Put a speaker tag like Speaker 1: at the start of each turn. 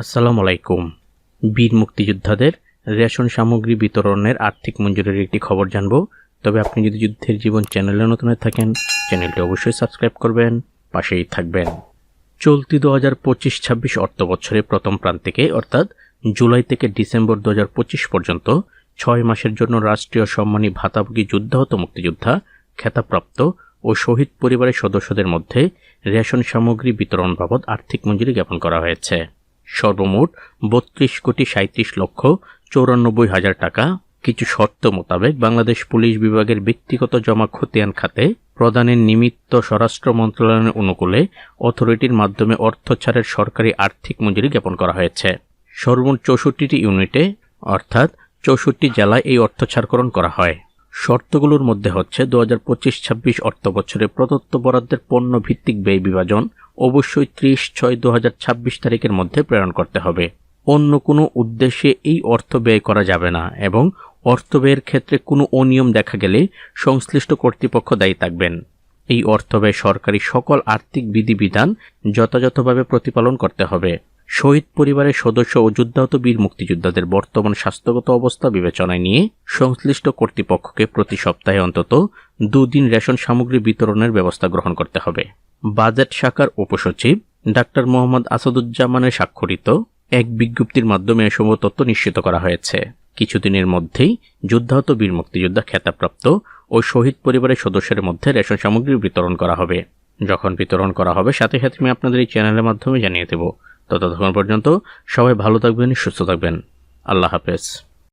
Speaker 1: আসসালামু আলাইকুম বীর মুক্তিযোদ্ধাদের রেশন সামগ্রী বিতরণের আর্থিক মঞ্জুরির একটি খবর জানব। তবে আপনি যদি যুদ্ধের জীবন চ্যানেলে নতুন থাকেন, চ্যানেলটি অবশ্যই সাবস্ক্রাইব করবেন, পাশেই থাকবেন। চলতি দু হাজার পঁচিশ ছাব্বিশ অর্থ বছরের প্রথম প্রান্তিকে, অর্থাৎ জুলাই থেকে ডিসেম্বর দু হাজার পঁচিশ পর্যন্ত ছয় মাসের জন্য রাষ্ট্রীয় সম্মানী ভাতাভোগী যুদ্ধাহত মুক্তিযোদ্ধা খেতাপ্রাপ্ত ও শহীদ পরিবারের সদস্যদের মধ্যে রেশন সামগ্রী বিতরণ বাবদ আর্থিক মঞ্জুরি জ্ঞাপন করা হয়েছে। সর্বমোট বত্রিশ কোটি সাঁত্রিশ লক্ষ চৌরানব্বই হাজার টাকা। কিছু শর্ত মোতাবেক বাংলাদেশ পুলিশ বিভাগের ব্যক্তিগত জমা খতিয়ান খাতে প্রদানের নিমিত্ত স্বরাষ্ট্র মন্ত্রণালয়ের অনুকূলে অথরিটির মাধ্যমে অর্থ ছাড়ের সরকারি আর্থিক মঞ্জুরি জ্ঞাপন করা হয়েছে। সর্বমোট চৌষট্টিটি ইউনিটে, অর্থাৎ চৌষট্টি জেলায় এই অর্থ ছাড়করণ করা হয়। শর্তগুলোর মধ্যে হচ্ছে দু হাজার পঁচিশ ছাব্বিশ অর্থ বছরে প্রদত্ত বরাদ্দের পণ্য ভিত্তিক ব্যয় বিভাজন অবশ্যই ত্রিশ ছয় দু হাজার ছাব্বিশ তারিখের মধ্যে প্রেরণ করতে হবে। অন্য কোনো উদ্দেশ্যে এই অর্থ ব্যয় করা যাবে না এবং অর্থ ব্যয়ের ক্ষেত্রে কোনো অনিয়ম দেখা গেলে সংশ্লিষ্ট কর্তৃপক্ষ দায়ী থাকবেন। এই অর্থ ব্যয় সরকারি সকল আর্থিক বিধিবিধান যথাযথভাবে প্রতিপালন করতে হবে। শহীদ পরিবারের সদস্য ও যুদ্ধাহত বীর মুক্তিযোদ্ধাদের বর্তমান স্বাস্থ্যগত অবস্থা বিবেচনায় নিয়ে সংশ্লিষ্ট কর্তৃপক্ষকে প্রতি সপ্তাহে অন্তত দুদিন রেশন সামগ্রী বিতরণের ব্যবস্থা গ্রহণ করতে হবে। বাজেট শাখার উপসচিব ডাক্তার মোহাম্মদ আসাদুজ্জামানের স্বাক্ষরিত এক বিজ্ঞপ্তির মাধ্যমে এসব তথ্য নিশ্চিত করা হয়েছে। কিছুদিনের মধ্যেই যুদ্ধাহত বীর মুক্তিযোদ্ধা খেতাবপ্রাপ্ত ও শহীদ পরিবারের সদস্যের মধ্যে রেশন সামগ্রী বিতরণ করা হবে। যখন বিতরণ করা হবে, সাথে সাথে আমি আপনাদের এই চ্যানেলের মাধ্যমে জানিয়ে দেব ততক্ষণ পর্যন্ত সবাই ভালো থাকবেন সুস্থ থাকবেন। আল্লাহ হাফেজ।